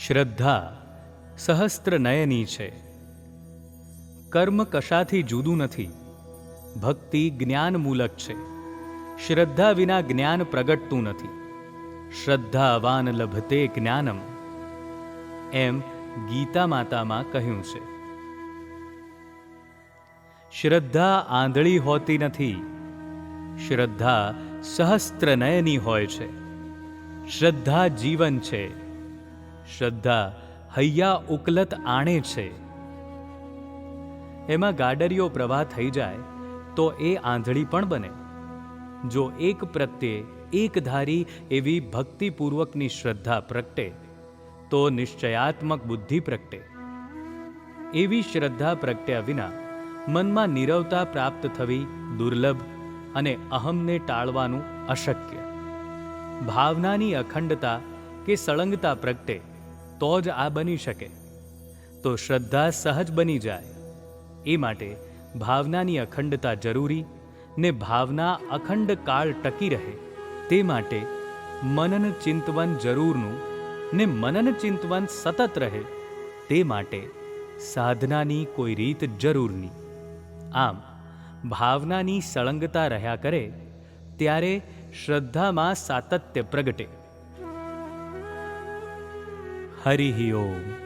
શ્રદ્ધા સહસ્ત્ર નયની છે. કર્મ કશાથી જુદું નથી. ભક્તિ જ્ઞાનમૂલક છે. શ્રદ્ધા વિના જ્ઞાન પ્રગટતું નથી. શ્રદ્ધાવાન લભતે જ્ઞાનમ. એમ ગીતા માતામાં કહ્યું છે. શ્રદ્ધા આંધળી હોતી નથી. શ્રદ્ધા સહસ્ત્ર નયની હોય છે. શ્રદ્ધા જીવન છે. શ્રદ્ધા હૈયા ઉકલત આણે છે. એમાં ગાડરીઓ પ્રવાહ થઈ જાય તો એ આંધળી પણ બને. જો એક પ્રત્યે એકધારી એવી ભક્તિપૂર્વકની શ્રદ્ધા પ્રગટે, તો નિશ્ચયાત્મક બુદ્ધિ પ્રગટે. એવી શ્રદ્ધા પ્રગટ્યા વિના મનમાં નિરવતા પ્રાપ્ત થવી દુર્લભ અને અહમને ટાળવાનું અશક્ય. ભાવનાની અખંડતા કે સળંગતા પ્રગટે તો જ આ બની શકે. તો શ્રદ્ધા સહજ બની જાય. એ માટે ભાવનાની અખંડતા જરૂરી ને ભાવના અખંડ કાળ ટકી રહે. તે માટે મનન ચિંતવન જરૂરનું ને મનન ચિંતવન સતત રહે. તે માટે સાધનાની કોઈ રીત જરૂરની આમ, ભાવનાની સળંગતા રહ્યા કરે, ત્યારે શ્રદ્ધામાં સાતત્ય પ્રગટે. हरिः ओम्